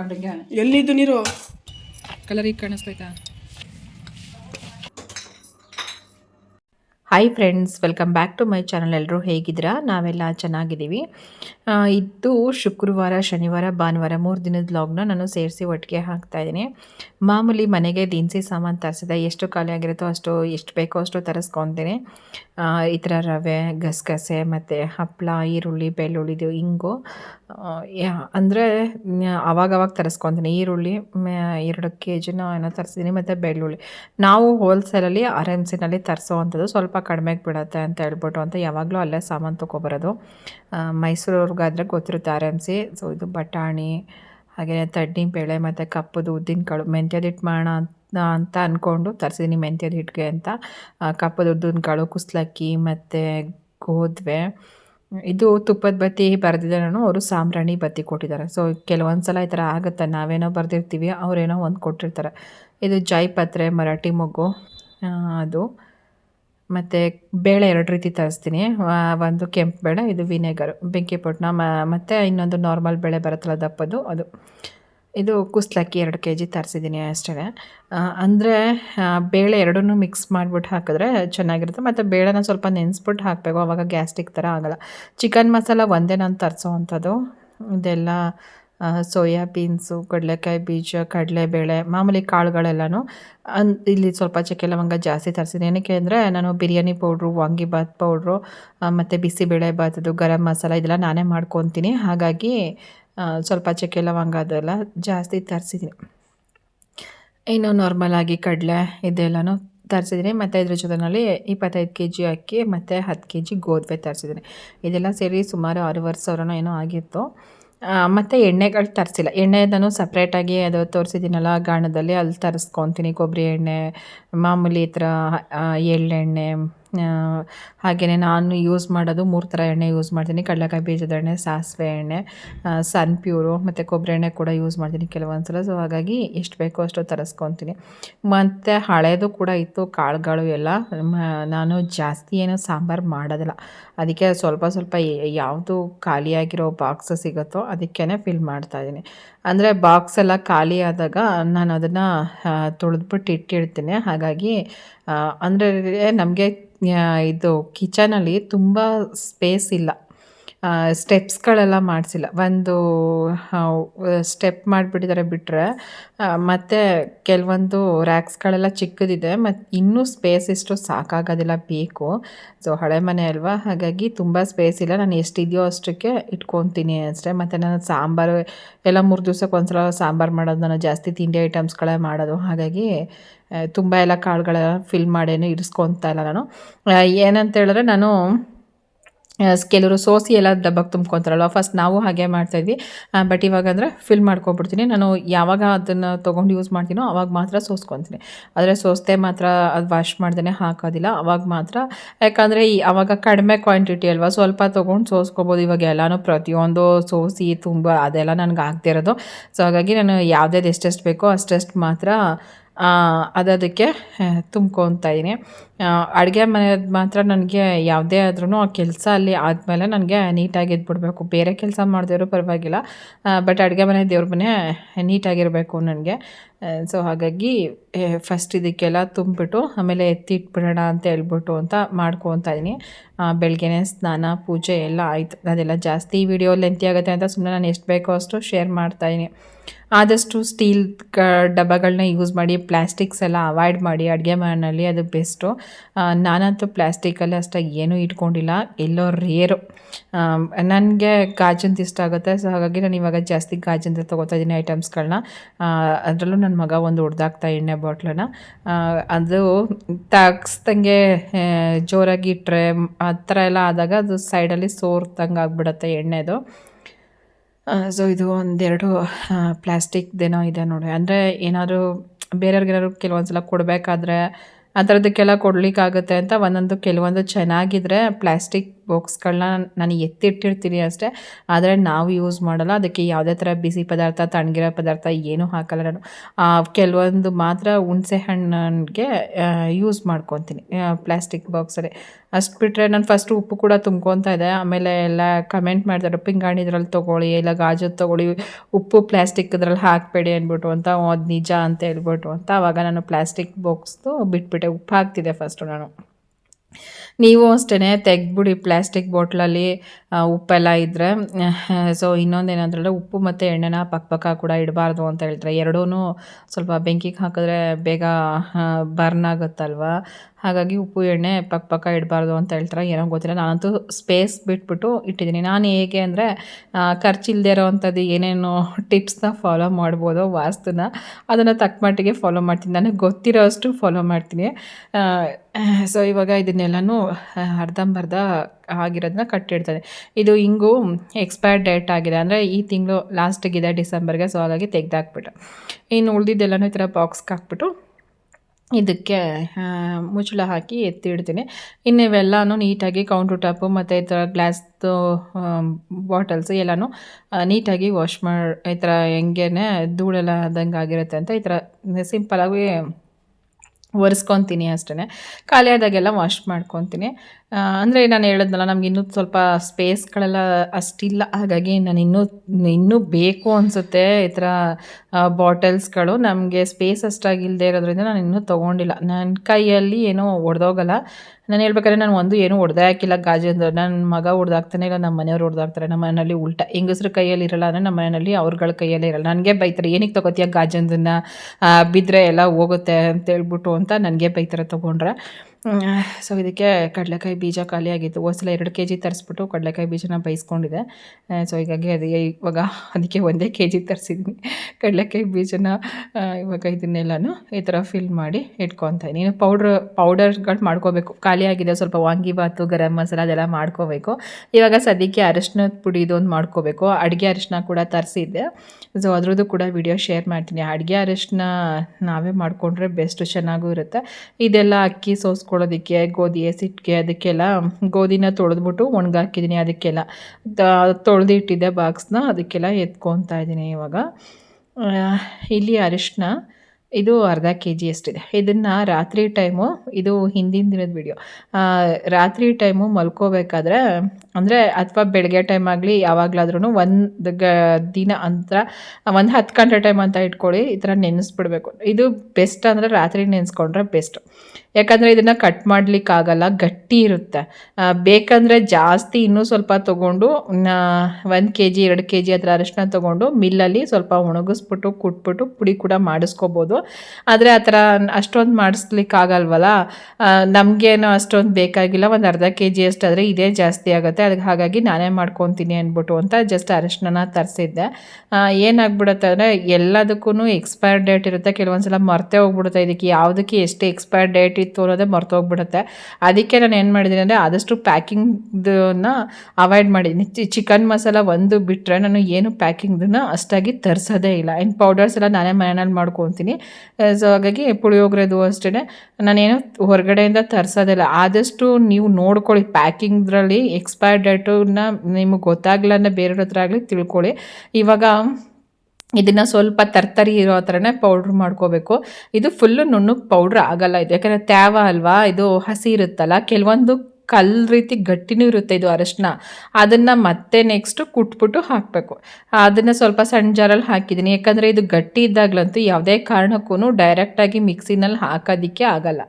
ಹಾಕೊಂಡಂಗೆ ಎಲ್ಲಿದ್ದು ನೀರು? ಕಲರ್ ಈಗ ಕಾಣಿಸ್ತೈತಾ? Hi friends welcome back to my channel ಎಲ್ಲರೂ ಹೇಗಿದ್ದೀರಾ? ನಾವೆಲ್ಲ ಚೆನ್ನಾಗಿದ್ದೀವಿ. ಇದು ಶುಕ್ರವಾರ, ಶನಿವಾರ, ಭಾನುವಾರ ಮೂರು ದಿನದ ಲಾಗ್ನ ನಾನು ಸೇರಿಸಿ ಒಟ್ಟಿಗೆ ಹಾಕ್ತಾ ಇದ್ದೀನಿ. ಮಾಮೂಲಿ ಮನೆಗೆ ದಿನಸಿ ಸಾಮಾನು ತರಿಸಿದೆ ಎಷ್ಟು ಖಾಲಿ ಆಗಿರುತ್ತೋ ಅಷ್ಟು, ಎಷ್ಟು ಬೇಕೋ ಅಷ್ಟು ತರಿಸ್ಕೊತೀನಿ. ಈ ಥರ ರವೆ, ಗಸಗಸೆ, ಮತ್ತು ಹಪ್ಪಳ ಈರುಳ್ಳಿ ಬೆಳ್ಳುಳ್ಳಿದು ಹಿಂಗು ಅಂದರೆ ಆವಾಗವಾಗ ತರಿಸ್ಕೊತೀನಿ. ಈರುಳ್ಳಿ ಎರಡು ಕೆ ಜಿನ ಏನೋ ತರಿಸಿದ್ದೀನಿ, ಮತ್ತು ಬೆಳ್ಳುಳ್ಳಿ. ನಾವು ಹೋಲ್ಸೇಲಲ್ಲಿ ಆರ್ ಎಂ ಸಿನಲ್ಲಿ ತರಿಸೋವಂಥದ್ದು ಸ್ವಲ್ಪ ಕಡಿಮೆಗೆ ಬಿಡುತ್ತೆ ಅಂತ ಹೇಳ್ಬಿಟ್ಟು ಅಂತ ಯಾವಾಗಲೂ ಅಲ್ಲೇ ಸಾಮಾನು ತೊಗೊಬರೋದು. ಮೈಸೂರವ್ರಿಗಾದರೆ ಗೊತ್ತಿರುತ್ತೆ ಆರ್ ಎಂ ಸಿ ಸೊ ಇದು ಬಟಾಣಿ ಹಾಗೆಯೇ ತಡ್ಡಿ ಬೇಳೆ ಮತ್ತು ಕಪ್ಪದು ಉದ್ದಿನಕಾಳು. ಮೆಂತ್ಯದ ಹಿಟ್ಟು ಮಾಡೋಣ ಅಂತ ಅಂದ್ಕೊಂಡು ತರಿಸಿದ್ದೀನಿ ಮೆಂತ್ಯದ ಹಿಟ್ಟಿಗೆ ಅಂತ. ಕಪ್ಪದ ಉದ್ದಿನಕಾಳು, ಕುಸ್ಲಕ್ಕಿ ಮತ್ತು ಗೋಧುವೆ ಇದು ತುಪ್ಪದ ಬತ್ತಿ ನಾನು, ಅವರು ಸಾಂಬ್ರಾಣಿ ಬತ್ತಿ ಕೊಟ್ಟಿದ್ದಾರೆ. ಸೊ ಕೆಲವೊಂದು ಸಲ ಈ ಥರ ಆಗುತ್ತೆ. ನಾವೇನೋ ಬರೆದಿರ್ತೀವಿ, ಅವರೇನೋ ಒಂದು ಕೊಟ್ಟಿರ್ತಾರೆ. ಇದು ಜೈಪತ್ರೆ ಮರಾಠಿ ಮೊಗ್ಗು ಅದು. ಮತ್ತು ಬೇಳೆ ಎರಡು ರೀತಿ ತರಿಸ್ತೀನಿ. ಒಂದು ಕೆಂಪು ಬೇಳೆ, ಇದು ವಿನೆಗರು. ಬೆಂಕಿ ಪೊಟ್ನ ಮತ್ತು ಇನ್ನೊಂದು ನಾರ್ಮಲ್ ಬೇಳೆ ಬರುತ್ತಲ್ಲ ದಪ್ಪದು, ಅದು. ಇದು ಕುಸ್ಲಕ್ಕಿ ಎರಡು ಕೆ ಜಿ ತರಿಸಿದ್ದೀನಿ ಅಷ್ಟೇ ಅಂದರೆ ಬೇಳೆ ಎರಡೂ ಮಿಕ್ಸ್ ಮಾಡಿಬಿಟ್ಟು ಹಾಕಿದ್ರೆ ಚೆನ್ನಾಗಿರುತ್ತೆ. ಮತ್ತು ಬೇಳೆನ ಸ್ವಲ್ಪ ನೆನೆಸ್ಬಿಟ್ಟು ಹಾಕಬೇಕು. ಆವಾಗ ಗ್ಯಾಸ್ಟಿಕ್ ಥರ ಆಗೋಲ್ಲ. ಚಿಕನ್ ಮಸಾಲ ಒಂದೇ ನಾನು ತರಿಸೋ ಅಂಥದ್ದು. ಇದೆಲ್ಲ ಸೋಯಾ ಬೀನ್ಸು, ಕಡಲೆಕಾಯಿ ಬೀಜ, ಕಡಲೆಬೇಳೆ, ಮಾಮೂಲಿ ಕಾಳುಗಳೆಲ್ಲನೂ. ಅನ್, ಇಲ್ಲಿ ಸ್ವಲ್ಪ ಚಕ್ಕೆ ಲವಂಗ ಜಾಸ್ತಿ ತರಿಸಿದೆ ಏನಕ್ಕೆ ಅಂದರೆ ನಾನು ಬಿರಿಯಾನಿ ಪೌಡ್ರು ವಾಂಗಿಬಾತ್ ಪೌಡ್ರು ಮತ್ತು ಬಿಸಿಬೇಳೆ ಬಾತದು ಗರಂ ಮಸಾಲ ಇದೆಲ್ಲ ನಾನೇ ಮಾಡ್ಕೊತೀನಿ. ಹಾಗಾಗಿ ಸ್ವಲ್ಪ ಚಕ್ಕೆ ಲವಂಗ ಅದೆಲ್ಲ ಜಾಸ್ತಿ ತರಿಸಿದ್ದೀನಿ. ಇನ್ನು ನಾರ್ಮಲಾಗಿ ಕಡಲೆ ಇದೆಲ್ಲನೂ ತರಿಸಿದ್ದೀನಿ. ಮತ್ತು ಇದ್ರ ಜೊತೆಯಲ್ಲಿ ಇಪ್ಪತ್ತೈದು ಕೆ ಜಿ ಅಕ್ಕಿ, ಮತ್ತು ಹತ್ತು ಕೆ ಜಿ ಗೋಧಿ ತರಿಸಿದ್ದೀನಿ. ಇದೆಲ್ಲ ಸೇರಿ ಸುಮಾರು ಆರೂವರೆ ಸಾವಿರನೋ ಏನೋ ಆಗಿತ್ತು. ಮತ್ತು ಎಣ್ಣೆಗಳು ತರಿಸಿಲ್ಲ. ಎಣ್ಣೆ ನಾನು ಸಪ್ರೇಟಾಗಿ ಅದು ತೋರಿಸಿದ್ದೀನಲ್ಲ ಗಾಣದಲ್ಲಿ ಅಲ್ಲಿ ತರಿಸ್ಕೊತೀನಿ. ಕೊಬ್ಬರಿ ಎಣ್ಣೆ, ಮಾಮೂಲಿ ಈ ಥರ ಎಳ್ಳೆಣ್ಣೆ ಹಾಗೆಯೇ ನಾನು ಯೂಸ್ ಮಾಡೋದು ಮೂರು ಥರ ಎಣ್ಣೆ ಯೂಸ್ ಮಾಡ್ತೀನಿ. ಕಡಲೆಕಾಯಿ ಬೀಜದ ಎಣ್ಣೆ, ಸಾಸಿವೆ ಎಣ್ಣೆ ಸನ್ ಪ್ಯೂರು ಮತ್ತು ಕೊಬ್ಬರಿ ಎಣ್ಣೆ ಕೂಡ ಯೂಸ್ ಮಾಡ್ತೀನಿ ಕೆಲವೊಂದು ಸಲ ಸೊ ಹಾಗಾಗಿ ಎಷ್ಟು ಬೇಕೋ ಅಷ್ಟು ತರಿಸ್ಕೊತೀನಿ. ಮತ್ತು ಹಳೇದು ಕೂಡ ಇತ್ತು, ಕಾಳುಗಳು ಎಲ್ಲ. ನಾನು ಜಾಸ್ತಿ ಏನು ಸಾಂಬಾರು ಮಾಡೋದಿಲ್ಲ. ಅದಕ್ಕೆ ಸ್ವಲ್ಪ ಸ್ವಲ್ಪ ಯಾವುದು ಖಾಲಿಯಾಗಿರೋ ಬಾಕ್ಸ್ ಸಿಗುತ್ತೋ ಅದಕ್ಕೇ ಫಿಲ್ ಮಾಡ್ತಾಯಿದ್ದೀನಿ ಅಂದರೆ ಬಾಕ್ಸ್ ಎಲ್ಲ ಖಾಲಿ ಆದಾಗ ನಾನು ಅದನ್ನು ತೊಳೆದ್ಬಿಟ್ಟು ಇಟ್ಟಿರ್ತೀನಿ. ಹಾಗಾಗಿ ಅಂದರೆ ನಮಗೆ ಇದು ಕಿಚನಲ್ಲಿ ತುಂಬ ಸ್ಪೇಸ್ ಇಲ್ಲ. ಸ್ಟೆಪ್ಸ್ಗಳೆಲ್ಲ ಮಾಡಿಸಿಲ್ಲ. ಒಂದು ಸ್ಟೆಪ್ ಮಾಡಿಬಿಟ್ಟಿದ್ದಾರೆ ಬಿಟ್ಟರೆ ಮತ್ತು ಕೆಲವೊಂದು ರ್ಯಾಕ್ಸ್ಗಳೆಲ್ಲ ಚಿಕ್ಕದಿದೆ ಮತ್ತು ಇನ್ನೂ ಸ್ಪೇಸ್ ಇಷ್ಟು ಸಾಕಾಗೋದಿಲ್ಲ ಬೇಕು. ಸೊ ಹಳೆ ಮನೆ ಅಲ್ವಾ? ಹಾಗಾಗಿ ತುಂಬ ಸ್ಪೇಸ್ ಇಲ್ಲ. ನಾನು ಎಷ್ಟಿದೆಯೋ ಅಷ್ಟಕ್ಕೆ ಇಟ್ಕೊತೀನಿ ಅಷ್ಟೇ. ಮತ್ತು ನಾನು ಸಾಂಬಾರು, ಎಲ್ಲ ಮೂರು ದಿವ್ಸಕ್ಕೆ ಒಂದ್ಸಲ ಸಾಂಬಾರು ಮಾಡೋದು, ನಾನು ಜಾಸ್ತಿ ತಿಂಡಿ ಐಟಮ್ಸ್ಗಳೇ ಮಾಡೋದು. ಹಾಗಾಗಿ ತುಂಬ ಎಲ್ಲ ಕಾಳುಗಳೆಲ್ಲ ಫಿಲ್ ಮಾಡೇನು, ಇರಿಸ್ಕೊತಾ ಇಲ್ಲ ನಾನು. ಏನಂತ ಹೇಳಿದ್ರೆ ನಾನು ಕೆಲವರು ಸೋಸಿ ಎಲ್ಲ ಡಬ್ಬಕ್ಕೆ ತುಂಬ್ಕೊತಾರಲ್ವ ಫಸ್ಟ್ ನಾವು ಹಾಗೆ ಮಾಡ್ತಾಯಿದ್ವಿ ಬಟ್ ಇವಾಗ ಅಂದರೆ ಫಿಲ್ ಮಾಡ್ಕೊಬಿಡ್ತೀನಿ ನಾನು ಯಾವಾಗ ಅದನ್ನು ತೊಗೊಂಡು ಯೂಸ್ ಮಾಡ್ತೀನೋ ಅವಾಗ ಮಾತ್ರ ಸೋಸ್ಕೊತೀನಿ. ಆದರೆ ಸೋಸ್ತೆ ಮಾತ್ರ ಅದು ವಾಶ್ ಮಾಡ್ದೇ ಹಾಕೋದಿಲ್ಲ, ಅವಾಗ ಮಾತ್ರ. ಯಾಕಂದರೆ ಈ ಅವಾಗ ಕಡಿಮೆ ಕ್ವಾಂಟಿಟಿ ಅಲ್ವಾ, ಸ್ವಲ್ಪ ತೊಗೊಂಡು ಸೋಸ್ಕೊಬೋದು ಇವಾಗ ಎಲ್ಲಾನು ಪ್ರತಿಯೊಂದು ಸೋಸಿ ತುಂಬ ಅದೆಲ್ಲ ನನಗೆ ಆಗ್ತಿರೋದು ಇರೋದು. ಸೊ ಹಾಗಾಗಿ ನಾನು ಯಾವುದೇ ಎಷ್ಟೆಷ್ಟು ಬೇಕೋ ಅಷ್ಟೆಷ್ಟು ಮಾತ್ರ ಅದಕ್ಕೆ ತುಂಬ್ಕೊತಾಯಿನಿ ಅಡುಗೆ ಮನೆಯದು ಮಾತ್ರ ನನಗೆ ಯಾವುದೇ ಆದ್ರೂ ಆ ಕೆಲಸ ಅಲ್ಲಿ ಆದಮೇಲೆ ನನಗೆ ನೀಟಾಗಿ ಇದ್ಬಿಡ್ಬೇಕು. ಬೇರೆ ಕೆಲಸ ಮಾಡಿದವರು ಪರವಾಗಿಲ್ಲ. ಬಟ್ ಅಡುಗೆ ಮನೆ ದೇವ್ರ ಮನೆ ನೀಟಾಗಿರಬೇಕು ನನಗೆ. ಸೊ ಹಾಗಾಗಿ ಫಸ್ಟ್ ಇದಕ್ಕೆಲ್ಲ ತುಂಬಿಬಿಟ್ಟು, ಆಮೇಲೆ ಎತ್ತಿ ಇಟ್ಬಿಡೋಣ ಅಂತ ಹೇಳ್ಬಿಟ್ಟು ಅಂತ ಮಾಡ್ಕೊತಾ ಇದ್ದೀನಿ. ಬೆಳಗ್ಗೆನೇ ಸ್ನಾನ, ಪೂಜೆ ಎಲ್ಲ ಆಯಿತು. ಅದೆಲ್ಲ ಜಾಸ್ತಿ ವಿಡಿಯೋ ಲೆಂತಿ ಆಗುತ್ತೆ ಅಂತ ಸುಮ್ಮನೆ ನಾನು ಎಷ್ಟು ಬೇಕೋ ಅಷ್ಟು ಶೇರ್ ಮಾಡ್ತಾಯಿದ್ದೀನಿ ಆದಷ್ಟು ಸ್ಟೀಲ್ ಕ ಡಬ್ಬಗಳನ್ನ ಯೂಸ್ ಮಾಡಿ ಪ್ಲ್ಯಾಸ್ಟಿಕ್ಸ್ ಎಲ್ಲ ಅವಾಯ್ಡ್ ಮಾಡಿ, ಅಡುಗೆ ಮನೆಯಲ್ಲಿ ಅದು ಬೆಸ್ಟು ನಾನಂತೂ ಪ್ಲ್ಯಾಸ್ಟಿಕಲ್ಲಿ ಅಷ್ಟಾಗಿ ಏನೂ ಇಟ್ಕೊಂಡಿಲ್ಲ. ಎಲ್ಲೋ ರೇರು ನನಗೆ ಗಾಜಿಂದು ಇಷ್ಟ ಆಗುತ್ತೆ. ಸೊ ಹಾಗಾಗಿ ನಾನು ಇವಾಗ ಜಾಸ್ತಿ ಗಾಜಿಂದ ತೊಗೋತಾ ಇದ್ದೀನಿ ಐಟಮ್ಸ್ಗಳನ್ನ ಅದರಲ್ಲೂ ನನ್ನ ಮಗ ಒಂದು ಹೊಡೆದಾಗ್ತಾ ಎಣ್ಣೆ ಬಾಟ್ಲನ್ನ ಅದು ತಗ್ಸ್ದಂಗೆ ಜೋರಾಗಿ ಇಟ್ಟರೆ ಆ ಥರ ಎಲ್ಲ ಆದಾಗ ಅದು ಸೈಡಲ್ಲಿ ಸೋರ್ತಂಗೆ ಆಗ್ಬಿಡುತ್ತೆ ಎಣ್ಣೆದು. ಸೊ ಇದು ಒಂದೆರಡು ಪ್ಲ್ಯಾಸ್ಟಿಕ್ದೇನೋ ಇದೆ ನೋಡಿ. ಅಂದರೆ ಏನಾದರೂ ಬೇರೆಯವ್ರಿಗೆ ಏನಾದ್ರು ಕೆಲವೊಂದು ಸಲ ಕೊಡಬೇಕಾದ್ರೆ ಆ ಥರದಕ್ಕೆಲ್ಲ ಕೊಡಲಿಕ್ಕಾಗುತ್ತೆ ಅಂತ ಒಂದೊಂದು ಕೆಲವೊಂದು ಚೆನ್ನಾಗಿದ್ರೆ ಪ್ಲ್ಯಾಸ್ಟಿಕ್ ಬಾಕ್ಸ್ಗಳನ್ನ ನಾನು ಎತ್ತಿಟ್ಟಿರ್ತೀನಿ ಅಷ್ಟೇ. ಆದರೆ ನಾವು ಯೂಸ್ ಮಾಡಲ್ಲ. ಅದಕ್ಕೆ ಯಾವುದೇ ಥರ ಬಿಸಿ ಪದಾರ್ಥ, ತಣ್ಣಗಿರೋ ಪದಾರ್ಥ ಏನೂ ಹಾಕಲ್ಲ ನಾನು. ಕೆಲವೊಂದು ಮಾತ್ರ ಹುಣಸೆ ಹಣ್ಣಿಗೆ ಯೂಸ್ ಮಾಡ್ಕೊತೀನಿ. ಪ್ಲಾಸ್ಟಿಕ್ ಬಾಕ್ಸಲ್ಲಿ ಅಷ್ಟು ಬಿಟ್ಟರೆ ನಾನು ಫಸ್ಟು ಉಪ್ಪು ಕೂಡ ತುಂಬ್ಕೊತಾ ಇದೆ ಆಮೇಲೆ ಎಲ್ಲ ಕಮೆಂಟ್ ಮಾಡ್ತಾರೆ ಪಿಂಗಾಣಿ ಇದ್ರಲ್ಲಿ ತೊಗೊಳ್ಳಿ, ಇಲ್ಲ ಗಾಜು ತೊಗೊಳ್ಳಿ, ಉಪ್ಪು ಪ್ಲಾಸ್ಟಿಕ್ ಇದ್ರಲ್ಲಿ ಹಾಕಬೇಡಿ ಅಂದ್ಬಿಟ್ಟು ಅಂತ. ಅದು ನಿಜ ಅಂತ ಹೇಳ್ಬಿಟ್ಟು ಅಂತ. ಆವಾಗ ನಾನು ಪ್ಲಾಸ್ಟಿಕ್ ಬಾಕ್ಸ್ದು ಬಿಟ್ಬಿಟ್ಟೆ. ಉಪ್ಪು ಹಾಕ್ತಿದ್ದೆ ಫಸ್ಟು ನಾನು. ನೀವು ಅಷ್ಟೇ ತೆಗ್ದುಬಿಡಿ ಪ್ಲಾಸ್ಟಿಕ್ ಬಾಟ್ಲಲ್ಲಿ ಉಪ್ಪೆಲ್ಲ ಇದ್ದರೆ ಸೊ ಇನ್ನೊಂದೇನಂದ್ರೆ ಉಪ್ಪು ಮತ್ತು ಎಣ್ಣೆನ ಪಕ್ಕ ಪಕ್ಕ ಕೂಡ ಇಡಬಾರ್ದು ಅಂತ ಹೇಳ್ತಾರೆ. ಎರಡೂ ಸ್ವಲ್ಪ ಬೆಂಕಿಗೆ ಹಾಕಿದ್ರೆ ಬೇಗ ಬರ್ನ್ ಆಗುತ್ತಲ್ವ? ಹಾಗಾಗಿ ಉಪ್ಪು, ಎಣ್ಣೆ ಪಕ್ಕ ಪಕ್ಕ ಇಡಬಾರ್ದು ಅಂತ ಹೇಳ್ತಾರೆ. ಏನೋ ಗೊತ್ತಿಲ್ಲ. ನಾನಂತೂ ಸ್ಪೇಸ್ ಬಿಟ್ಬಿಟ್ಟು ಇಟ್ಟಿದ್ದೀನಿ. ನಾನು ಹೇಗೆ ಅಂದರೆ ಖರ್ಚಿಲ್ಲದೆ ಇರೋವಂಥದ್ದು ಏನೇನು ಟಿಪ್ಸ್ನ ಫಾಲೋ ಮಾಡ್ಬೋದು, ವಾಸ್ತುನ ಅದನ್ನು ತಕ್ಕ ಮಟ್ಟಿಗೆ ಫಾಲೋ ಮಾಡ್ತೀನಿ. ನನಗೆ ಗೊತ್ತಿರೋ ಅಷ್ಟು ಫಾಲೋ ಮಾಡ್ತೀನಿ ಸೊ, ಇವಾಗ ಇದನ್ನೆಲ್ಲನೂ ಅರ್ಧಂಬರ್ಧ ಆಗಿರೋದನ್ನ ಕಟ್ಟಿಡ್ತದೆ. ಇದು ಹಿಂಗೂ ಎಕ್ಸ್ಪೈರ್ ಡೇಟ್ ಆಗಿದೆ. ಅಂದರೆ ಈ ತಿಂಗಳು ಲಾಸ್ಟಿಗಿದೆ ಡಿಸೆಂಬರ್ಗೆ ಸೊ ಹಾಗಾಗಿ ತೆಗ್ದಾಕ್ಬಿಟ್ಟು. ಇನ್ನು ಉಳಿದಿದ್ದೆಲ್ಲನೂ ಈ ಥರ ಬಾಕ್ಸ್ಗೆ ಹಾಕ್ಬಿಟ್ಟು ಇದಕ್ಕೆ ಮುಚ್ಚಳ ಹಾಕಿ ಎತ್ತಿಡ್ತೀನಿ. ಇನ್ನು ಇವೆಲ್ಲನೂ ನೀಟಾಗಿ ಕೌಂಟ್ರ್ ಟಾಪು ಮತ್ತು ಈ ಥರ ಗ್ಲಾಸ್ದು ಬಾಟಲ್ಸ್ ಎಲ್ಲನೂ ನೀಟಾಗಿ ವಾಶ್ ಮಾಡಿ, ಈ ಥರ ಹೆಂಗೆ ಧೂಳೆಲ್ಲ ಆದಂಗೆ ಆಗಿರುತ್ತೆ ಅಂತ ಈ ಥರ ಸಿಂಪಲಾಗಿ ಒರೆಸ್ಕೊತೀನಿ ಅಷ್ಟೇ ಖಾಲಿ ಆದಾಗೆಲ್ಲ ವಾಶ್ ಮಾಡ್ಕೊತೀನಿ. ಅಂದರೆ ನಾನು ಹೇಳಿದ್ನಲ್ಲ, ನಮ್ಗೆ ಇನ್ನೂ ಸ್ವಲ್ಪ ಸ್ಪೇಸ್ಗಳೆಲ್ಲ ಅಷ್ಟಿಲ್ಲ. ಹಾಗಾಗಿ ನಾನು ಇನ್ನೂ ಇನ್ನೂ ಬೇಕು ಅನಿಸುತ್ತೆ ಈ ಥರ ಬಾಟಲ್ಸ್ಗಳು ನಮಗೆ ಸ್ಪೇಸ್ ಅಷ್ಟಾಗಿ ಇಲ್ಲದೆ ಇರೋದ್ರಿಂದ ನಾನು ಇನ್ನೂ ತೊಗೊಂಡಿಲ್ಲ. ನನ್ನ ಕೈಯಲ್ಲಿ ಏನೂ ಒಡೆದೋಗಲ್ಲ. ನಾನು ಹೇಳ್ಬೇಕಾದ್ರೆ ನಾನು ಒಂದು ಏನೂ ಒಡೆದೇ ಹಾಕಿಲ್ಲ. ಗಾಜಿಂದ ನನ್ನ ಮಗ ಹೊಡೆದಾಗ್ತಾನೆ ಇಲ್ಲ ನಮ್ಮ ಮನೆಯವ್ರು ಹೊಡೆದಾಗ್ತಾರೆ ನಮ್ಮ ಮನೆಯಲ್ಲಿ ಉಲ್ಟಾ. ಹೆಂಗಸ್ರ ಕೈಯಲ್ಲಿ ಇರಲ್ಲ ಅಂದರೆ ನಮ್ಮ ಮನೆಯಲ್ಲಿ ಅವ್ರಗಳ ಕೈಯಲ್ಲಿ ಇರಲ್ಲ. ನನಗೆ ಬೈತಾರೆ ಏನಕ್ಕೆ ತೊಗೋತೀಯ ಗಾಜಂದನ್ನು ಬಿದ್ದರೆ ಎಲ್ಲ ಹೋಗುತ್ತೆ ಅಂತ ಹೇಳ್ಬಿಟ್ಟು ಅಂತ ನನಗೆ ಬೈತಾರೆ ತೊಗೊಂಡ್ರೆ. ಸೊ ಇದಕ್ಕೆ ಕಡಲೆಕಾಯಿ ಬೀಜ ಖಾಲಿಯಾಗಿತ್ತು. ಹೋದ್ಸಲ ಎರಡು ಕೆ ಜಿ ತರಿಸ್ಬಿಟ್ಟು ಕಡಲೆಕಾಯಿ ಬೀಜನ ಬೈಸ್ಕೊಂಡಿದೆ ಸೊ ಹೀಗಾಗಿ ಅದಕ್ಕೆ ಇವಾಗ ಅದಕ್ಕೆ ಒಂದೇ ಕೆ ಜಿ ತರಿಸಿದ್ದೀನಿ ಕಡಲೆಕಾಯಿ ಬೀಜನ ಇವಾಗ ಇದನ್ನೆಲ್ಲನೂ ಈ ಥರ ಫಿಲ್ ಮಾಡಿ ಇಟ್ಕೊತಾ ನೀನು ಪೌಡ್ರ್ ಪೌಡರ್ಗಳು ಮಾಡ್ಕೋಬೇಕು. ಖಾಲಿಯಾಗಿದೆ, ಸ್ವಲ್ಪ ವಾಂಗಿಬಾತು ಗರಂ ಮಸಾಲ ಅದೆಲ್ಲ ಮಾಡ್ಕೋಬೇಕು. ಇವಾಗ ಸದ್ಯಕ್ಕೆ ಅರಿಶಿನದ ಪುಡಿ ಇದೊಂದು ಮಾಡ್ಕೋಬೇಕು. ಅಡುಗೆ ಅರಿಶಿನ ಕೂಡ ತರಿಸಿದ್ದೆ. ಸೊ ಅದ್ರದ್ದು ಕೂಡ ವಿಡಿಯೋ ಶೇರ್ ಮಾಡ್ತೀನಿ. ಅಡುಗೆ ಅರಿಶಿನ ನಾವೇ ಮಾಡಿಕೊಂಡ್ರೆ ಬೆಸ್ಟ್ ಚೆನ್ನಾಗೂ ಇರುತ್ತೆ. ಇದೆಲ್ಲ ಅಕ್ಕಿ ಸೋಸ್ಕೊಳ್ಳೋದಕ್ಕೆ ಗೋಧಿ ಹಸಿಟ್ಟಿಗೆ ಅದಕ್ಕೆಲ್ಲ ಗೋಧಿನ ತೊಳೆದ್ಬಿಟ್ಟು ಒಣಗಾಕಿದ್ದೀನಿ ಅದಕ್ಕೆಲ್ಲ. ತೊಳೆದಿಟ್ಟಿದ್ದೆ ಬಾಕ್ಸ್ನ ಅದಕ್ಕೆಲ್ಲ ಎತ್ಕೊತಾ ಇದ್ದೀನಿ ಇವಾಗ. ಇಲ್ಲಿ ಅರಿಶಿನ, ಇದು ಅರ್ಧ ಕೆ ಜಿ ಅಷ್ಟಿದೆ. ಇದನ್ನು ರಾತ್ರಿ ಟೈಮು, ಇದು ಹಿಂದಿನ ದಿನದ ವಿಡಿಯೋ ರಾತ್ರಿ ಟೈಮು ಮಲ್ಕೋಬೇಕಾದ್ರೆ, ಅಂದರೆ ಅಥವಾ ಬೆಳಗ್ಗೆ ಟೈಮ್ ಆಗಲಿ ಯಾವಾಗಲಾದ್ರೂ ಒಂದು ಗ, ದಿನ ಅಂತರ, ಒಂದು ಹತ್ತು ಗಂಟೆ ಟೈಮ್ ಅಂತ ಇಟ್ಕೊಳ್ಳಿ, ಈ ಥರ ನೆನೆಸ್ಬಿಡ್ಬೇಕು. ಇದು ಬೆಸ್ಟ್ ಅಂದರೆ ರಾತ್ರಿ ನೆನೆಸ್ಕೊಂಡ್ರೆ ಬೆಸ್ಟ್ ಯಾಕಂದರೆ ಇದನ್ನು ಕಟ್ ಮಾಡಲಿಕ್ಕಾಗಲ್ಲ ಗಟ್ಟಿ ಇರುತ್ತೆ. ಆ, ಬೇಕಂದರೆ ಜಾಸ್ತಿ ಇನ್ನೂ ಸ್ವಲ್ಪ ತೊಗೊಂಡು ಒಂದು ಕೆ ಜಿ ಎರಡು ಕೆ ಜಿ ಹತ್ರ ಅರಿಶಿನ ತೊಗೊಂಡು ಮಿಲ್ಲಲ್ಲಿ ಸ್ವಲ್ಪ ಒಣಗಿಸ್ಬಿಟ್ಟು ಕುಟ್ಬಿಟ್ಟು ಪುಡಿ ಕೂಡ ಮಾಡಿಸ್ಕೋಬೋದು. ಆದರೆ ಆ ಥರ ಅಷ್ಟೊಂದು ಮಾಡಿಸ್ಲಿಕ್ಕಾಗಲ್ವಲ್ಲ? ನಮಗೇನು ಅಷ್ಟೊಂದು ಬೇಕಾಗಿಲ್ಲ ಒಂದು ಅರ್ಧ ಕೆ ಜಿ ಅಷ್ಟಾದರೆ ಇದೇ ಜಾಸ್ತಿ ಆಗುತ್ತೆ. ಅದಕ್ಕೆ ಹಾಗಾಗಿ ನಾನೇ ಮಾಡ್ಕೊತೀನಿ ಅಂದ್ಬಿಟ್ಟು ಅಂತ ಜಸ್ಟ್ ಅರಿಶಿನ ತರಿಸಿದ್ದೆ. ಏನಾಗ್ಬಿಡುತ್ತೆ ಅಂದರೆ ಎಲ್ಲದಕ್ಕೂ ಎಕ್ಸ್ಪೈರ್ ಡೇಟ್ ಇರುತ್ತೆ. ಕೆಲವೊಂದು ಸಲ ಮರ್ತೇ ಹೋಗ್ಬಿಡುತ್ತೆ. ಇದಕ್ಕೆ ಯಾವುದಕ್ಕೆ ಎಷ್ಟು ಎಕ್ಸ್ಪೈರ್ ಡೇಟ್ ಇತ್ತು ಅನ್ನೋದೇ ಮರ್ತೋಗ್ಬಿಡುತ್ತೆ. ಅದಕ್ಕೆ ನಾನು ಏನು ಮಾಡಿದ್ದೀನಿ ಅಂದರೆ ಆದಷ್ಟು ಪ್ಯಾಕಿಂಗ್ದನ್ನ ಅವಾಯ್ಡ್ ಮಾಡಿದ್ದೀನಿ ಚಿಕನ್ ಮಸಾಲ ಒಂದು ಬಿಟ್ಟರೆ ನಾನು ಏನು ಪ್ಯಾಕಿಂಗ್ದನ್ನ ಅಷ್ಟಾಗಿ ತರಿಸೋದೇ ಇಲ್ಲ. ಇನ್ನು ಪೌಡರ್ಸ್ ಎಲ್ಲ ನಾನೇ ಮನೆಯಲ್ಲಿ ಮಾಡ್ಕೊತೀನಿ. ಸೊ ಹಾಗಾಗಿ ಪುಳಿಯೋಗ್ರೆದು ಅಷ್ಟೇ ನಾನೇನು ಹೊರಗಡೆಯಿಂದ ತರಿಸೋದಿಲ್ಲ ಆದಷ್ಟು ನೀವು ನೋಡ್ಕೊಳ್ಳಿ. ಪ್ಯಾಕಿಂಗ್ದ್ರಲ್ಲಿ ಎಕ್ಸ್ಪೈರ್ ಡೇಟನ್ನ ನಿಮಗೆ ಗೊತ್ತಾಗಲ್ಲ ಬೇರೆಯವ್ರ ಹತ್ರ ಆಗಲಿ ತಿಳ್ಕೊಳ್ಳಿ. ಇವಾಗ ಇದನ್ನು ಸ್ವಲ್ಪ ತರ್ತರಿ ಇರೋ ಥರನೇ ಪೌಡ್ರ್ ಮಾಡ್ಕೋಬೇಕು. ಇದು ಫುಲ್ಲು ನುಣ್ಣಗೆ ಪೌಡ್ರ್ ಆಗಲ್ಲ ಇದು. ಯಾಕಂದರೆ ತ್ಯಾವ ಅಲ್ವಾ, ಇದು ಹಸಿ ಇರುತ್ತಲ್ಲ, ಕೆಲವೊಂದು ಕಲ್ ರೀತಿ ಗಟ್ಟಿನೂ ಇರುತ್ತೆ ಇದು ಅರಶಿನ. ಅದನ್ನು ಮತ್ತೆ ನೆಕ್ಸ್ಟು ಕುಟ್ಬಿಟ್ಟು ಹಾಕಬೇಕು. ಅದನ್ನು ಸ್ವಲ್ಪ ಸಣ್ಣ ಜಾರಲ್ಲಿ ಹಾಕಿದ್ದೀನಿ. ಯಾಕಂದರೆ ಇದು ಗಟ್ಟಿ ಇದ್ದಾಗಲಂತೂ ಯಾವುದೇ ಕಾರಣಕ್ಕೂ ಡೈರೆಕ್ಟಾಗಿ ಮಿಕ್ಸಿನಲ್ಲಿ ಹಾಕೋದಕ್ಕೆ ಆಗಲ್ಲ.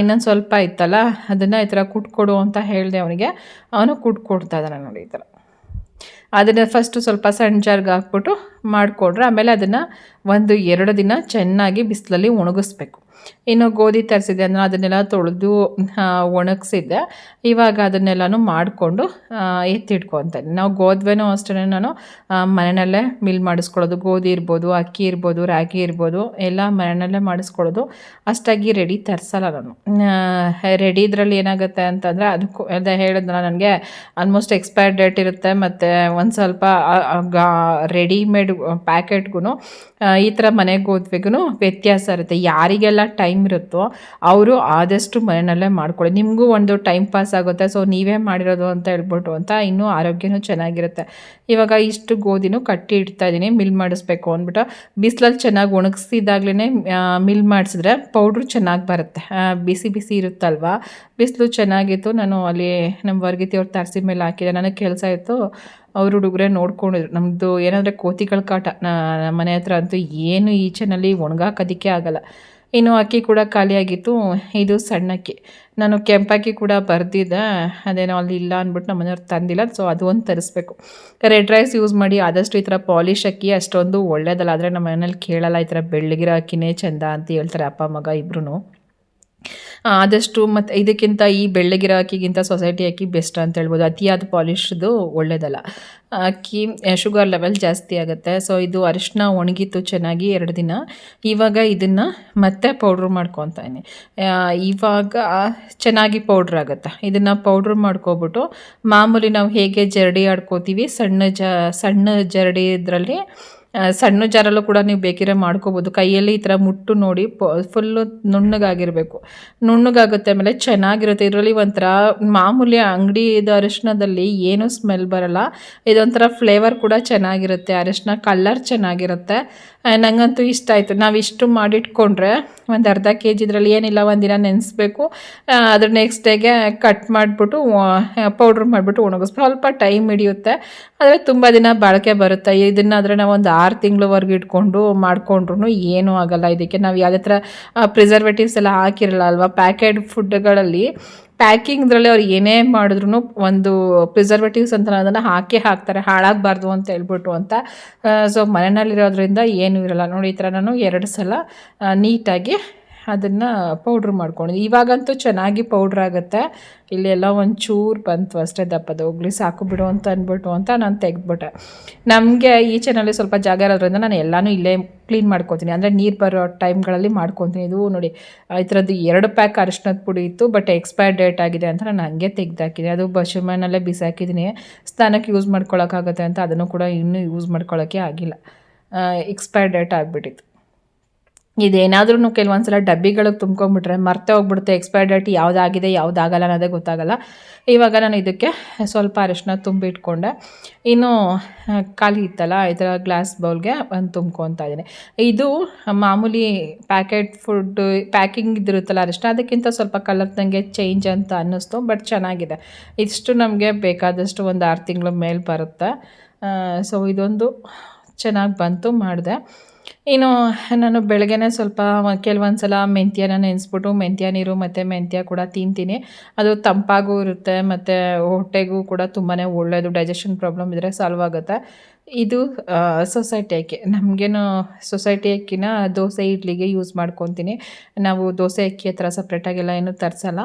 ಇನ್ನೊಂದು ಸ್ವಲ್ಪ ಇತ್ತಲ್ಲ, ಅದನ್ನು ಈ ಥರ ಕುಟ್ಕೊಡು ಅಂತ ಹೇಳಿದೆ ಅವನಿಗೆ. ಅವನು ಕುಟ್ಕೊಡ್ತಾ ಇದ್ದಾನೆ ನೋಡಿ ಈ ಥರ ಅದನ್ನು ಫಸ್ಟು ಸ್ವಲ್ಪ ಸಣ್ಣ ಜಾರ್ಗೆ ಹಾಕ್ಬಿಟ್ಟು ಮಾಡಿಕೊಡ್ರೆ. ಆಮೇಲೆ ಅದನ್ನು ಒಂದು ಎರಡು ದಿನ ಚೆನ್ನಾಗಿ ಬಿಸಿಲಲ್ಲಿ ಒಣಗಿಸ್ಬೇಕು. ಇನ್ನು ಗೋಧಿ ತರಿಸಿದೆ ಅಂದರೆ ಅದನ್ನೆಲ್ಲ ತೊಳೆದು ಒಣಗಿಸಿದ್ದೆ. ಇವಾಗ ಅದನ್ನೆಲ್ಲನೂ ಮಾಡಿಕೊಂಡು ಎತ್ತಿಟ್ಕೊತೇನೆ ನಾವು ಗೋಧುವೆನೂ ಅಷ್ಟೇ ನಾನು ಮನೆಯಲ್ಲೇ ಮಿಲ್ ಮಾಡಿಸ್ಕೊಳ್ಳೋದು. ಗೋಧಿ ಇರ್ಬೋದು, ಅಕ್ಕಿ ಇರ್ಬೋದು, ರಾಗಿ ಇರ್ಬೋದು, ಎಲ್ಲ ಮನೆಯಲ್ಲೇ ಮಾಡಿಸ್ಕೊಳ್ಳೋದು. ಅಷ್ಟಾಗಿ ರೆಡಿ ತರಿಸಲ್ಲ ನಾನು. ರೆಡಿ ಇದರಲ್ಲಿ ಏನಾಗುತ್ತೆ ಅಂತಂದರೆ ಅದಕ್ಕೂ, ಅದೇ ಹೇಳಿದ್ರೆ ನನಗೆ ಆಲ್ಮೋಸ್ಟ್ ಎಕ್ಸ್ಪೈರ್ ಡೇಟ್ ಇರುತ್ತೆ. ಮತ್ತು ಒಂದು ಸ್ವಲ್ಪ ರೆಡಿಮೇಡ್ ಪ್ಯಾಕೆಟ್ಗೂ ಈ ಥರ ಮನೆಗೆ ಗೋಧುವೆಗೂ ವ್ಯತ್ಯಾಸ ಇರುತ್ತೆ. ಯಾರಿಗೆಲ್ಲ ಟೈಮ್ ಇರುತ್ತೋ ಅವರು ಆದಷ್ಟು ಮನೆಯಲ್ಲೇ ಮಾಡ್ಕೊಳ್ಳಿ. ನಿಮಗೂ ಒಂದು ಟೈಮ್ ಪಾಸ್ ಆಗುತ್ತೆ. ಸೊ ನೀವೇ ಮಾಡಿರೋದು ಅಂತ ಹೇಳ್ಬಿಟ್ಟು ಅಂತ ಇನ್ನೂ ಆರೋಗ್ಯನೂ ಚೆನ್ನಾಗಿರುತ್ತೆ. ಇವಾಗ ಇಷ್ಟು ಗೋಧಿನೂ ಕಟ್ಟಿ ಇಡ್ತಾ ಇದ್ದೀನಿ ಮಿಲ್ ಮಾಡಿಸ್ಬೇಕು ಅಂದ್ಬಿಟ್ಟು ಬಿಸಿಲಲ್ಲಿ ಚೆನ್ನಾಗಿ ಒಣಗಿಸಿದಾಗ್ಲೇ ಮಿಲ್ ಮಾಡಿಸಿದ್ರೆ ಪೌಡ್ರು ಚೆನ್ನಾಗಿ ಬರುತ್ತೆ. ಬಿಸಿ ಬಿಸಿ ಇರುತ್ತಲ್ವಾ? ಬಿಸಿಲು ಚೆನ್ನಾಗಿತ್ತು. ನಾನು ಅಲ್ಲಿ ನಮ್ಮ ವರ್ಗಿತಿ ಅವ್ರು ತರಿಸಿ ಮೇಲೆ ಹಾಕಿದೆ. ನನಗೆ ಕೆಲಸ ಇತ್ತು. ಅವ್ರ ಹುಡುಗರೇ ನೋಡ್ಕೊಂಡಿದ್ರು. ನಮ್ಮದು ಏನಂದರೆ ಕೋತಿಗಳ ಕಾಟ. ನಮ್ಮ ಮನೆ ಹತ್ರ ಅಂತೂ ಏನು ಈಚೆನಲ್ಲಿ ಒಣಗಾಕೋದಕ್ಕೆ ಆಗಲ್ಲ. ಇನ್ನು ಅಕ್ಕಿ ಕೂಡ ಖಾಲಿಯಾಗಿತ್ತು ಇದು ಸಣ್ಣಕ್ಕೆ. ನಾನು ಕೆಂಪಕ್ಕಿ ಕೂಡ ಬರ್ದಿದ್ದೆ. ಅದೇನೋ ಅಲ್ಲಿ ಇಲ್ಲ ಅಂದ್ಬಿಟ್ಟು ನಮ್ಮ ಮನೆಯವ್ರು ತಂದಿಲ್ಲ. ಸೊ ಅದು ಒಂದು ತರಿಸ್ಬೇಕು. ರೆಡ್ ರೈಸ್ ಯೂಸ್ ಮಾಡಿ ಆದಷ್ಟು ಈ ಥರ ಪಾಲಿಶ್ ಅಕ್ಕಿ ಅಷ್ಟೊಂದು ಒಳ್ಳೇದಲ್ಲ. ಆದರೆ ನಮ್ಮ ಮನೇಲಿ ಕೇಳಲ್ಲ ಈ ಥರ ಬೆಳ್ಳಗಿರೋ ಅಕ್ಕಿನೇ ಚೆಂದ ಅಂತ ಹೇಳ್ತಾರೆ ಅಪ್ಪ, ಮಗ ಇಬ್ರು ಆದಷ್ಟು ಮತ್ತು ಇದಕ್ಕಿಂತ ಈ ಬೆಳ್ಳಗಿರೋ ಅಕ್ಕಿಗಿಂತ ಸೊಸೈಟಿ ಅಕ್ಕಿ ಬೆಸ್ಟ್ ಅಂತ ಹೇಳ್ಬೋದು. ಅತಿಯಾದ ಪಾಲಿಶ್ದು ಒಳ್ಳೇದಲ್ಲ. ಅಕ್ಕಿ ಶುಗರ್ ಲೆವೆಲ್ ಜಾಸ್ತಿ ಆಗುತ್ತೆ. ಸೊ ಇದು ಅರಿಶಿನ ಒಣಗಿತ್ತು ಚೆನ್ನಾಗಿ ಎರಡು ದಿನ. ಇವಾಗ ಇದನ್ನು ಮತ್ತೆ ಪೌಡ್ರ್ ಮಾಡ್ಕೊತಾಯಿನಿ. ಇವಾಗ ಚೆನ್ನಾಗಿ ಪೌಡ್ರ್ ಆಗುತ್ತೆ. ಇದನ್ನು ಪೌಡ್ರ್ ಮಾಡ್ಕೊಬಿಟ್ಟು ಮಾಮೂಲಿ ನಾವು ಹೇಗೆ ಜರಡಿ ಆಡ್ಕೋತೀವಿ, ಸಣ್ಣ ಜ, ಸಣ್ಣ ಜರಡಿ ಇದರಲ್ಲಿ ಸಣ್ಣ ಜಾರಲ್ಲೂ ಕೂಡ ನೀವು ಬೇಕಿರೋ ಮಾಡ್ಕೋಬೋದು. ಕೈಯಲ್ಲಿ ಈ ಥರ ಮುಟ್ಟು ನೋಡಿ ಪ ಫುಲ್ಲು ನುಣ್ಣಗಾಗಿರಬೇಕು. ನುಣ್ಣಗಾಗುತ್ತೆ ಆಮೇಲೆ ಚೆನ್ನಾಗಿರುತ್ತೆ. ಇದರಲ್ಲಿ ಒಂಥರ ಮಾಮೂಲಿ ಅಂಗಡಿದು ಅರಿಶಿನದಲ್ಲಿ ಏನೂ ಸ್ಮೆಲ್ ಬರಲ್ಲ. ಇದೊಂಥರ ಫ್ಲೇವರ್ ಕೂಡ ಚೆನ್ನಾಗಿರುತ್ತೆ. ಅರಿಶಿನ ಕಲರ್ ಚೆನ್ನಾಗಿರುತ್ತೆ. ನನಗಂತೂ ನಂಗಂತೂ ಇಷ್ಟ ಆಯಿತು. ನಾವು ಇಷ್ಟು ಮಾಡಿಟ್ಕೊಂಡ್ರೆ ಒಂದು ಅರ್ಧ ಕೆ ಜಿ ಇದರಲ್ಲಿ ಏನಿಲ್ಲ, ಒಂದಿನ ನೆನೆಸ್ಬೇಕು. ಅದ್ರ ನೆಕ್ಸ್ಟ್ ಡೇಗೆ ಕಟ್ ಮಾಡಿಬಿಟ್ಟು ಪೌಡ್ರ್ ಮಾಡಿಬಿಟ್ಟು ಒಣಗಿಸ್ಬೇಕು ಸ್ವಲ್ಪ ಟೈಮ್ ಹಿಡಿಯುತ್ತೆ. ಆದರೆ ತುಂಬ ದಿನ ಬಾಳಿಕೆ ಬರುತ್ತೆ. ಇದನ್ನಾದರೆ ನಾವು ಒಂದು ಆರು ತಿಂಗಳವರೆಗೆ ಇಟ್ಕೊಂಡು ಮಾಡಿಕೊಂಡ್ರು ಏನೂ ಆಗಲ್ಲ. ಇದಕ್ಕೆ ನಾವು ಯಾವುದೇ ಥರ ಪ್ರಿಸರ್ವೇಟಿವ್ಸ್ ಎಲ್ಲ ಹಾಕಿರಲ್ಲ ಅಲ್ವಾ? ಪ್ಯಾಕೆಟ್ ಫುಡ್ಗಳಲ್ಲಿ ಪ್ಯಾಕಿಂಗ್ದ್ರಲ್ಲಿ ಅವ್ರು ಏನೇ ಮಾಡಿದ್ರು ಒಂದು ಪ್ರಿಸರ್ವೇಟಿವ್ಸ್ ಅಂತ ಅದನ್ನು ಹಾಕಿ ಹಾಕ್ತಾರೆ. ಹಾಳಾಗಬಾರ್ದು ಅಂತ ಹೇಳ್ಬಿಟ್ಟು ಅಂತ. ಸೊ ಮನೆಯಲ್ಲಿರೋದ್ರಿಂದ ಏನೂ ಇರಲ್ಲ. ನೋಡಿ ಈ ಥರ ನಾನು ಎರಡು ಸಲ ನೀಟಾಗಿ ಅದನ್ನು ಪೌಡ್ರ್ ಮಾಡ್ಕೊಂಡಿದ್ದೆ ಇವಾಗಂತೂ ಚೆನ್ನಾಗಿ ಪೌಡ್ರ್ ಆಗುತ್ತೆ. ಇಲ್ಲೆಲ್ಲ ಒಂಚೂರು ಬಂತು ಅಷ್ಟೇ ದಪ್ಪದ. ಹೋಗ್ಲಿ, ಸಾಕು ಬಿಡು ಅಂತ ಅಂದ್ಬಿಟ್ಟು ಅಂತ ನಾನು ತೆಗೆದ್ಬಿಟ್ಟೆ. ನಮಗೆ ಈ ಚೆನ್ನಲ್ಲಿ ಸ್ವಲ್ಪ ಜಾಗ ಇರೋದ್ರಿಂದ ನಾನು ಎಲ್ಲನೂ ಇಲ್ಲೇ ಕ್ಲೀನ್ ಮಾಡ್ಕೊತೀನಿ. ಅಂದರೆ ನೀರು ಬರೋ ಟೈಮ್ಗಳಲ್ಲಿ ಮಾಡ್ಕೊತೀನಿ. ಇದು ನೋಡಿ ಈ ಥರದ್ದು ಎರಡು ಪ್ಯಾಕ್ ಅರಿಶಿನದ ಪುಡಿ ಇತ್ತು ಬಟ್ ಎಕ್ಸ್ಪೈರ್ ಡೇಟ್ ಆಗಿದೆ ಅಂತ ನಾನು ಹಂಗೆ ತೆಗೆದಾಕಿದೆ ಅದು ಬಶಮನಲ್ಲೇ ಬಿಸಾಕಿದ್ದೀನಿ. ಸ್ನಾನಕ್ಕೆ ಯೂಸ್ ಮಾಡ್ಕೊಳ್ಳೋಕ್ಕಾಗುತ್ತೆ ಅಂತ ಅದನ್ನು ಕೂಡ ಇನ್ನೂ ಯೂಸ್ ಮಾಡ್ಕೊಳ್ಳೋಕ್ಕೆ ಆಗಿಲ್ಲ. ಎಕ್ಸ್ಪೈರ್ ಡೇಟ್ ಆಗಿಬಿಟ್ಟಿತ್ತು. ಇದೇನಾದ್ರೂ ಕೆಲವೊಂದು ಸಲ ಡಬ್ಬಿಗಳಿಗೆ ತುಂಬ್ಕೊಂಡ್ಬಿಟ್ರೆ ಮರ್ತೆ ಹೋಗ್ಬಿಡುತ್ತೆ ಎಕ್ಸ್ಪೈರ್ ಡೇಟ್ ಯಾವುದಾಗಿದೆ ಯಾವುದಾಗಲ್ಲ ಅನ್ನೋದೇ ಗೊತ್ತಾಗಲ್ಲ. ಇವಾಗ ನಾನು ಇದಕ್ಕೆ ಸ್ವಲ್ಪ ಅರಿಶಿನ ತುಂಬಿಟ್ಕೊಂಡೆ ಇನ್ನು ಆ, ಖಾಲಿ ಇತ್ತಲ್ಲ ಈ ಥರ ಗ್ಲಾಸ್ ಬೌಲ್ಗೆ ಒಂದು ತುಂಬ್ಕೊತಾ ಇದ್ದೀನಿ. ಇದು ಮಾಮೂಲಿ ಪ್ಯಾಕೆಟ್ ಫುಡ್ ಪ್ಯಾಕಿಂಗ್ ಇದಿರುತ್ತಲ್ಲ ಅರಿಶಿನ ಅದಕ್ಕಿಂತ ಸ್ವಲ್ಪ ಕಲರ್ ನನಗೆ ಚೇಂಜ್ ಅಂತ ಅನ್ನಿಸ್ತು ಬಟ್ ಚೆನ್ನಾಗಿದೆ. ಇಷ್ಟು ನಮಗೆ ಬೇಕಾದಷ್ಟು ಒಂದು ಆರು ತಿಂಗಳ ಮೇಲೆ ಬರುತ್ತೆ. ಸೊ ಇದೊಂದು ಚೆನ್ನಾಗಿ ಬಂತು ಮಾಡಿದೆ. ಇನ್ನು ನಾನು ಬೆಳಗ್ಗೆನೇ ಸ್ವಲ್ಪ ಕೆಲವೊಂದು ಸಲ ಮೆಂತ್ಯನ ನೆನೆಸ್ಬಿಟ್ಟು ಮೆಂತ್ಯ ನೀರು ಮತ್ತು ಮೆಂತ್ಯ ಕೂಡ ತಿಂತೀನಿ. ಅದು ತಂಪಾಗೂ ಇರುತ್ತೆ, ಮತ್ತು ಹೊಟ್ಟೆಗೂ ಕೂಡ ತುಂಬಾ ಒಳ್ಳೆಯದು ಡೈಜೆಷನ್ ಪ್ರಾಬ್ಲಮ್ ಇದ್ದರೆ ಸಾಲ್ವ್ ಆಗುತ್ತೆ. ಇದು ಸೊಸೈಟಿ ಅಕ್ಕಿ. ನಮಗೇನು ಸೊಸೈಟಿ ಅಕ್ಕಿನ ದೋಸೆ, ಇಡ್ಲಿಗೆ ಯೂಸ್ ಮಾಡ್ಕೊತೀನಿ. ನಾವು ದೋಸೆ ಅಕ್ಕಿ ಹತ್ರ ಸಪ್ರೇಟಾಗೆಲ್ಲ ಏನು ತರಿಸಲ್ಲ.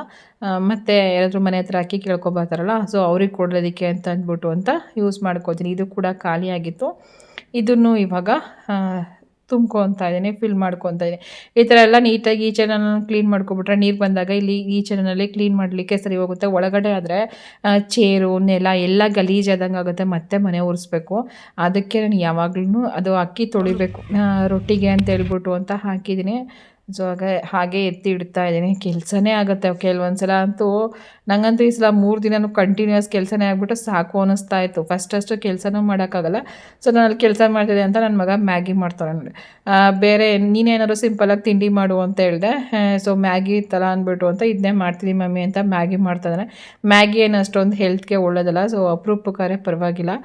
ಮತ್ತು ಯಾರಾದರೂ ಮನೆ ಹತ್ರ ಅಕ್ಕಿ ಕೇಳ್ಕೊಬರ್ತಾರಲ್ಲ ಸೊ ಅವ್ರಿಗೆ ಕೊಡೋದಕ್ಕೆ ಅಂತ ಅಂದ್ಬಿಟ್ಟು ಅಂತ ಯೂಸ್ ಮಾಡ್ಕೊತೀನಿ. ಇದು ಕೂಡ ಖಾಲಿಯಾಗಿತ್ತು. ಇದನ್ನು ಇವಾಗ ತುಂಬ್ಕೊತಾ ಇದ್ದೀನಿ ಫಿಲ್ ಮಾಡ್ಕೊತಾ ಇದ್ದೀನಿ. ಈ ಥರ ಎಲ್ಲ ನೀಟಾಗಿ ಈ ಈಚೆನ ಕ್ಲೀನ್ ಮಾಡ್ಕೊಬಿಟ್ರೆ ನೀರು ಬಂದಾಗ ಇಲ್ಲಿ ಈಚೆನಲ್ಲಿ ಕ್ಲೀನ್ ಮಾಡಲಿಕ್ಕೆ ಸರಿ ಹೋಗುತ್ತೆ. ಒಳಗಡೆ ಆದರೆ ಚೇರು ನೆಲ ಎಲ್ಲ ಗಲೀಜಾದಂಗೆ ಆಗುತ್ತೆ. ಮತ್ತೆ ಮನೆ ಉರಿಸ್ಬೇಕು ಅದಕ್ಕೆ ನಾನು ಯಾವಾಗ್ಲೂ ಅದು ಅಕ್ಕಿ ತೊಳಿಬೇಕು. ರೊಟ್ಟಿಗೆ ಅಂತ ಹೇಳ್ಬಿಟ್ಟು ಅಂತ ಹಾಕಿದ್ದೀನಿ. ಸೊ ಹಾಗೆ ಹಾಗೆ ಎತ್ತಿ ಇಡ್ತಾ ಇದ್ದೀನಿ. ಕೆಲಸನೇ ಆಗುತ್ತೆ. ಕೆಲವೊಂದು ಸಲ ಅಂತೂ ನಂಗಂತೂ ಈ ಸಲ ಮೂರು ದಿನನೂ ಕಂಟಿನ್ಯೂಸ್ ಕೆಲಸನೇ ಆಗಿಬಿಟ್ಟು ಸಾಕು ಅನ್ನಿಸ್ತಾ ಇತ್ತು. ಫಸ್ಟ್ ಅಷ್ಟು ಕೆಲಸನೂ ಮಾಡೋಕ್ಕಾಗಲ್ಲ. ಸೊ ನಾನು ಅಲ್ಲಿ ಕೆಲಸ ಮಾಡ್ತಿದ್ದೆ ಅಂತ ನನ್ನ ಮಗ ಮ್ಯಾಗಿ ಮಾಡ್ತಾರೆ ನೋಡಿ. ಬೇರೆ ನೀನೇನಾದ್ರು ಸಿಂಪಲಾಗಿ ತಿಂಡಿ ಮಾಡು ಅಂತ ಹೇಳಿದೆ. ಸೊ ಮ್ಯಾಗಿ ತಲ ಅಂದ್ಬಿಟ್ಟು ಅಂತ ಇದನ್ನೇ ಮಾಡ್ತೀನಿ ಮಮ್ಮಿ ಅಂತ ಮ್ಯಾಗಿ ಮಾಡ್ತಾಯಿದ್ದಾನೆ ಮ್ಯಾಗಿ ಏನು ಅಷ್ಟೊಂದು ಹೆಲ್ತ್ಗೆ ಒಳ್ಳೇದಲ್ಲ ಸೊ ಅಪರೂಪಕ್ಕಾರೆ ಪರವಾಗಿಲ್ಲ.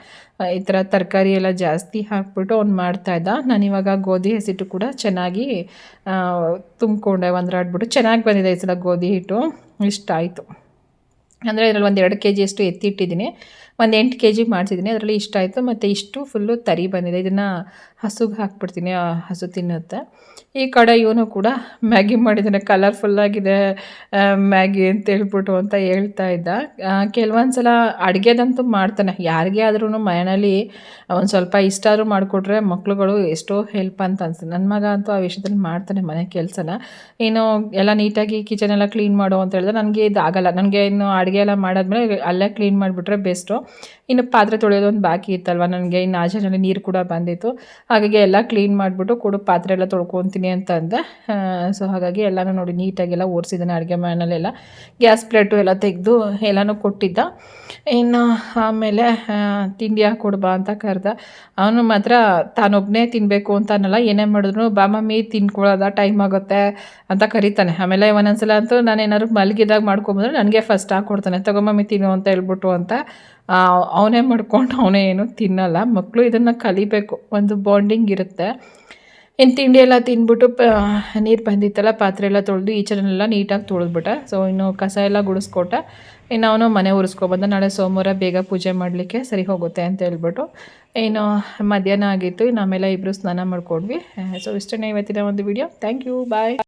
ಈ ಥರ ತರಕಾರಿ ಎಲ್ಲ ಜಾಸ್ತಿ ಹಾಕ್ಬಿಟ್ಟು ಅವ್ನು ಮಾಡ್ತಾಯಿದ್ದ ಇವಾಗ ಗೋಧಿ ಹಸಿಟ್ಟು ಕೂಡ ಚೆನ್ನಾಗಿ ತುಂಬಿಕೊಂಡೆ, ಒಂದ್ರಾಡ್ಬಿಟ್ಟು ಚೆನ್ನಾಗಿ ಬಂದಿದೆ ಈ ಸಲ ಗೋಧಿ ಹಿಟ್ಟು. ಇಷ್ಟ ಆಯಿತು ಅಂದರೆ ಇದರಲ್ಲಿ ಒಂದು ಎರಡು ಕೆ ಜಿಯಷ್ಟು ಎತ್ತಿಟ್ಟಿದ್ದೀನಿ. ಒಂದು ಎಂಟು ಕೆ ಜಿ ಮಾಡಿಸಿದ್ದೀನಿ ಅದರಲ್ಲಿ ಇಷ್ಟ ಆಯಿತು. ಮತ್ತು ಇಷ್ಟು ಫುಲ್ಲು ತರಿ ಬಂದಿದೆ. ಇದನ್ನು ಹಸುಗೆ ಹಾಕ್ಬಿಡ್ತೀನಿ. ಹಸು ತಿನ್ನುತ್ತೆ. ಈ ಕಡೆ ಇವನು ಕೂಡ ಮ್ಯಾಗಿ ಮಾಡಿದ್ದಾನೆ ಕಲರ್ಫುಲ್ಲಾಗಿದೆ ಮ್ಯಾಗಿ ಅಂತ ಹೇಳ್ಬಿಟ್ಟು ಅಂತ ಹೇಳ್ತಾ ಇದ್ದ. ಕೆಲವೊಂದು ಸಲ ಅಡುಗೆದಂತೂ ಮಾಡ್ತಾನೆ. ಯಾರಿಗೇ ಆದ್ರೂ ಮನೆಯಲ್ಲಿ ಒಂದು ಸ್ವಲ್ಪ ಇಷ್ಟ ಆದರೂ ಮಾಡಿಕೊಟ್ರೆ ಮಕ್ಳುಗಳು ಎಷ್ಟೋ ಹೆಲ್ಪ್ ಅಂತ ಅನ್ಸುತ್ತೆ. ನನ್ನ ಮಗ ಅಂತೂ ಆ ವಿಷಯದಲ್ಲಿ ಮಾಡ್ತಾನೆ ಮನೆ ಕೆಲಸನ. ಏನು ಎಲ್ಲ ನೀಟಾಗಿ ಕಿಚನ್ ಎಲ್ಲ ಕ್ಲೀನ್ ಮಾಡು ಅಂತ ಹೇಳಿದ್ರೆ ನನಗೆ ಇದು ಆಗಲ್ಲ ನನಗೆ ಇನ್ನು ಅಡುಗೆ ಎಲ್ಲ ಮಾಡಾದ್ಮೇಲೆ ಅಲ್ಲೇ ಕ್ಲೀನ್ ಮಾಡಿಬಿಟ್ರೆ ಬೆಸ್ಟು ಇನ್ನು ಪಾತ್ರೆ ತೊಳೆಯೋದೊಂದು ಬಾಕಿ ಇತ್ತಲ್ವ? ನನಗೆ ಇನ್ನು ಆಚೆನಲ್ಲಿ ನೀರು ಕೂಡ ಬಂದಿತ್ತು. ಹಾಗಾಗಿ ಎಲ್ಲ ಕ್ಲೀನ್ ಮಾಡಿಬಿಟ್ಟು ಕೂಡ, ಪಾತ್ರೆ ಎಲ್ಲ ತೊಳ್ಕೊತೀನಿ ಅಂತ ಅಂದೆ ಸೊ ಹಾಗಾಗಿ ಎಲ್ಲನೂ ನೋಡಿ ನೀಟಾಗೆಲ್ಲ ಓಡಿಸಿದ್ದಾನೆ ಅಡುಗೆ ಮನೆಯಲ್ಲೆಲ್ಲ ಗ್ಯಾಸ್ ಪ್ಲೇಟು ಎಲ್ಲ ತೆಗೆದು ಎಲ್ಲನೂ ಕೊಟ್ಟಿದ್ದ. ಇನ್ನು ಆಮೇಲೆ ತಿಂಡಿ ಹಾಕ್ಕೊಡ್ಬಾ ಅಂತ ಕರೆದ. ಅವನು ಮಾತ್ರ ತಾನೊಬ್ಬನೇ ತಿನ್ನಬೇಕು ಅಂತ ಅನ್ನಲ್ಲ ಏನೇ ಮಾಡಿದ್ರು ಬಾ ಮಮ್ಮಿ, ತಿನ್ಕೊಳ್ಳೋದ ಟೈಮ್ ಆಗುತ್ತೆ ಅಂತ ಕರೀತಾನೆ. ಆಮೇಲೆ ಒಂದೊಂದ್ಸಲ ಅಂತೂ ನಾನು ಏನಾದ್ರು ಮಲಗಿದಾಗ ಮಾಡ್ಕೊಂಬಂದ್ರೆ ನನಗೆ ಫಸ್ಟ್ ಹಾಕ್ಕೊಡ್ತಾನೆ ತಗೊಂಬಮ್ಮಿ ತಿನ್ನು ಅಂತ ಹೇಳ್ಬಿಟ್ಟು ಅಂತ ಅವನೇ ಮಾಡ್ಕೊಂಡು ಅವನೇ ಏನು ತಿನ್ನಲ್ಲ. ಮಕ್ಕಳು ಇದನ್ನು ಕಲಿಬೇಕು. ಒಂದು ಬಾಂಡಿಂಗ್ ಇರುತ್ತೆ. ಇನ್ನು ತಿಂಡಿ ಎಲ್ಲ ತಿಂದ್ಬಿಟ್ಟು ಪ, ನೀರು ಬಂದಿತ್ತಲ್ಲ, ಪಾತ್ರೆ ಎಲ್ಲ ತೊಳೆದು ಈಚೆನೆಲ್ಲ ನೀಟಾಗಿ ತೊಳೆದ್ಬಿಟ್ಟೆ. ಸೊ ಇನ್ನು ಕಸ ಎಲ್ಲ ಗುಡಿಸ್ಕೊಟ್ಟೆ. ಇನ್ನು ಅವನು ಮನೆ ಉರಿಸ್ಕೊಬಂದ ನಾಳೆ ಸೋಮವಾರ ಬೇಗ ಪೂಜೆ ಮಾಡಲಿಕ್ಕೆ ಸರಿ ಹೋಗುತ್ತೆ ಅಂತ ಹೇಳ್ಬಿಟ್ಟು, ಇನ್ನು ಮಧ್ಯಾಹ್ನ ಆಗಿತ್ತು. ಇನ್ನು ಆಮೇಲೆ ಇಬ್ಬರು ಸ್ನಾನ ಮಾಡ್ಕೊಂಡ್ವಿ. ಸೊ ಇಷ್ಟನೇ ಇವತ್ತಿನ ಒಂದು ವಿಡಿಯೋ ಥ್ಯಾಂಕ್ ಯು ಬಾಯ್